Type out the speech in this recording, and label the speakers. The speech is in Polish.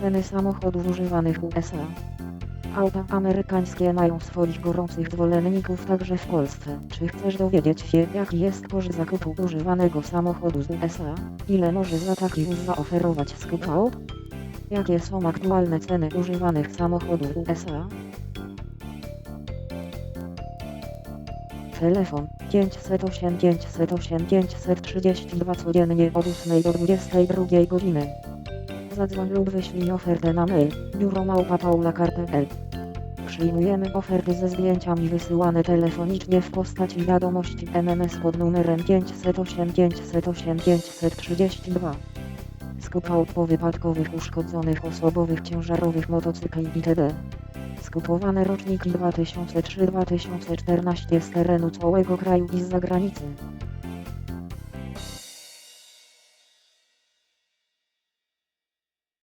Speaker 1: Ceny samochodów używanych w USA. Auta amerykańskie mają swoich gorących zwolenników także w Polsce. Czy chcesz dowiedzieć się, jaki jest koszt zakupu używanego samochodu z USA? Ile może za taki wóz zaoferować Scoop Out? Jakie są aktualne ceny używanych samochodów USA? Telefon 508 508 532 codziennie od 8 do 22 godziny. Zadzwoń lub wyślij ofertę na mail biuro małpa paula.pl Przyjmujemy oferty ze zdjęciami wysyłane telefonicznie w postaci wiadomości MMS pod numerem 508 508 532. Skup aut powypadkowych uszkodzonych osobowych ciężarowych motocykli itd. Skupowane roczniki 2003-2014 z terenu całego kraju i z zagranicy.